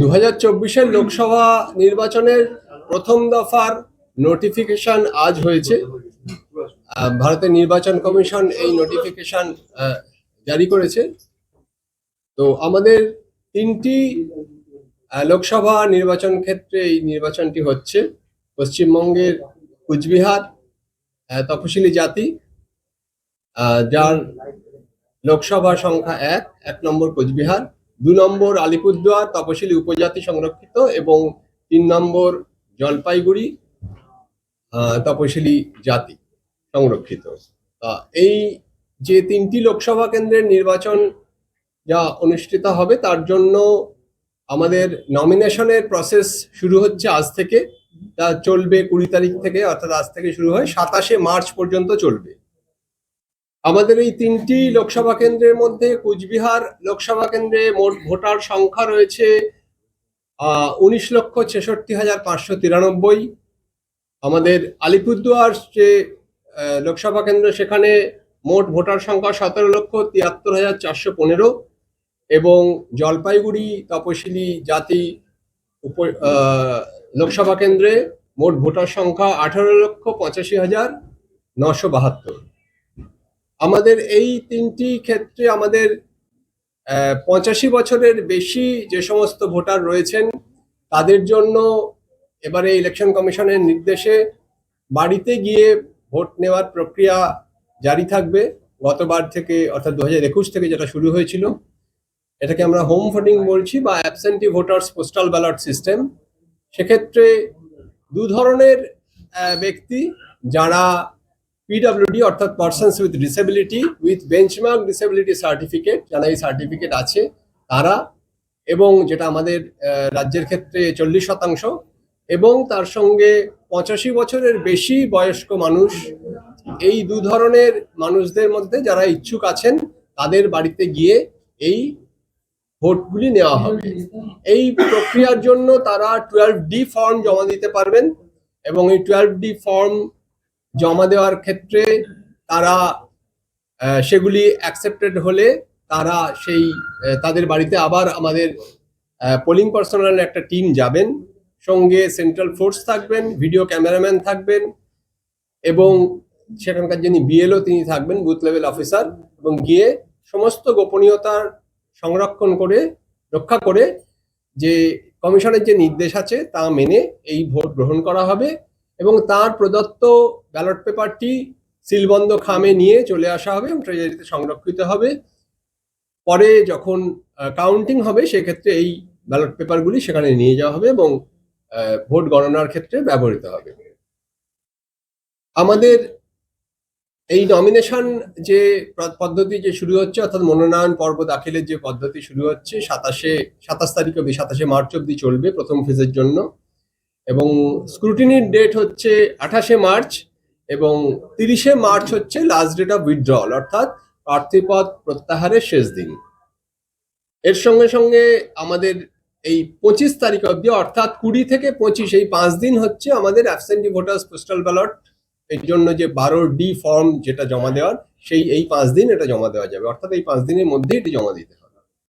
দু হাজার চব্বিশের লোকসভা নির্বাচনের প্রথম দফার নোটিফিকেশন আজ হয়েছে। ভারতের নির্বাচন কমিশন এই নোটিফিকেশন জারি করেছে। তো আমাদের তিনটি লোকসভা নির্বাচন ক্ষেত্রে এই নির্বাচনটি হচ্ছে পশ্চিমবঙ্গের কুচবিহার তপশিলি জাতি যার লোকসভা সংখ্যা এক এক নম্বর কোচবিহার দু নম্বর আলিপুরদুয়ার তপশিলি উপজাতি সংরক্ষিত এবং তিন নম্বর জলপাইগুড়ি তপশিলি জাতি সংরক্ষিত। এই যে তিনটি লোকসভা কেন্দ্রের নির্বাচন যা অনুষ্ঠিত হবে, তার জন্য আমাদের নমিনেশনের প্রসেস শুরু হচ্ছে আজ থেকে। তা চলবে কুড়ি তারিখ থেকে, অর্থাৎ আজ থেকে শুরু হয়, সাতাশে মার্চ পর্যন্ত চলবে। আমাদের এই তিনটি লোকসভা কেন্দ্রের মধ্যে কুচবিহার লোকসভা কেন্দ্রে মোট ভোটার সংখ্যা রয়েছে উনিশ লক্ষ ছেষট্টি হাজার পাঁচশো তিরানব্বই। আমাদের আলিপুরদুয়ার যে লোকসভা কেন্দ্র, সেখানে মোট ভোটার সংখ্যা সতেরো লক্ষ তিয়াত্তর হাজার চারশো পনেরো এবং জলপাইগুড়ি তপশিলি জাতি উপ লোকসভা কেন্দ্রে মোট ভোটার সংখ্যা আঠারো লক্ষ পঁচাশি হাজার নশো বাহাত্তর। আমাদের এই তিনটি ক্ষেত্রে আমাদের পঁচাশি বছরের বেশি যে সমস্ত ভোটার রয়েছেন, তাদের জন্য এবারে ইলেকশন কমিশনের নির্দেশে বাড়িতে গিয়ে ভোট নেওয়ার প্রক্রিয়া জারি থাকবে। গতবার থেকে, অর্থাৎ দু হাজার একুশ থেকে যেটা শুরু হয়েছিল, এটাকে আমরা হোম ভোটিং বলছি বা absentee voters postal ballot system. সেক্ষেত্রে দু ধরনের ব্যক্তি যারা পিডব্লিউডি অর্থাৎ persons with disability with benchmark disability certificate যারা এই সার্টিফিকেট আছে, তারা এবং যেটা আমাদের রাজ্যের ক্ষেত্রে চল্লিশ শতাংশ এবং তার সঙ্গে পঁচাশি বছরের বেশি বয়স্ক মানুষ, এই দু ধরনের মানুষদের মধ্যে যারা ইচ্ছুক আছেন, তাদের বাড়িতে গিয়ে এই ভোটগুলি নেওয়া হবে। এই প্রক্রিয়ার জন্য তারা টুয়েলভ ডি ফর্ম জমা দিতে পারবেন এবং এই টুয়েলভ ডি ফর্ম জমা দেওয়ার ক্ষেত্রে তারা সেগুলি অ্যাকসেপ্টেড হলে তারা সেই তাদের বাড়িতে আবার আমাদের পোলিং পার্সোনাল একটা টিম যাবেন। সঙ্গে সেন্ট্রাল ফোর্স থাকবেন ভিডিও ক্যামেরাম্যান থাকবেন এবং সেখানকার যিনি বিএলও তিনি থাকবেন বুথ লেভেল অফিসার এবং গিয়ে সমস্ত গোপনীয়তার সংরক্ষণ করে, রক্ষা করে যে কমিশনের যে নির্দেশ আছে তা মেনে এই ভোট গ্রহণ করা হবে। এবং তার প্রদত্ত ব্যালট পেপারটি সিলবন্ধ খামে নিয়ে চলে আসা হবে এবং ট্রেজারিতে সংরক্ষিত হবে। পরে যখন কাউন্টিং হবে, সেক্ষেত্রে এই ব্যালট পেপারগুলি সেখানে নিয়ে যাওয়া হবে এবং ভোট গণনার ক্ষেত্রে ব্যবহৃত হবে। আমাদের এই নমিনেশন যে পদ্ধতি যে শুরু হচ্ছে, অর্থাৎ মনোনয়ন পর্ব দাখিলের যে পদ্ধতি শুরু হচ্ছে, সাতাশে, সাতাশ তারিখ অব্দি সাতাশে মার্চ অব্দি চলবে প্রথম ফেজের জন্য। এবং স্ক্রুটিনির ডেট হচ্ছে আঠাশে মার্চ এবং তিরিশে মার্চ হচ্ছে লাস্ট ডেট অফ উইথড্রল অর্থাৎ প্রার্থীপদ প্রত্যাহারের শেষ দিন। এর সঙ্গে সঙ্গে আমাদের এই পঁচিশ তারিখ অবধি, অর্থাৎ কুড়ি থেকে পঁচিশ, এই পাঁচ দিন হচ্ছে আমাদের অ্যাবসেন্টি ভোটার্স পোস্টাল ব্যালট এর জন্য যে বারো ডি ফর্ম যেটা জমা দেওয়ার, সেই এই পাঁচ দিন এটা জমা দেওয়া যাবে। অর্থাৎ এই পাঁচ দিনের মধ্যে এটি জমা দিতে হবে।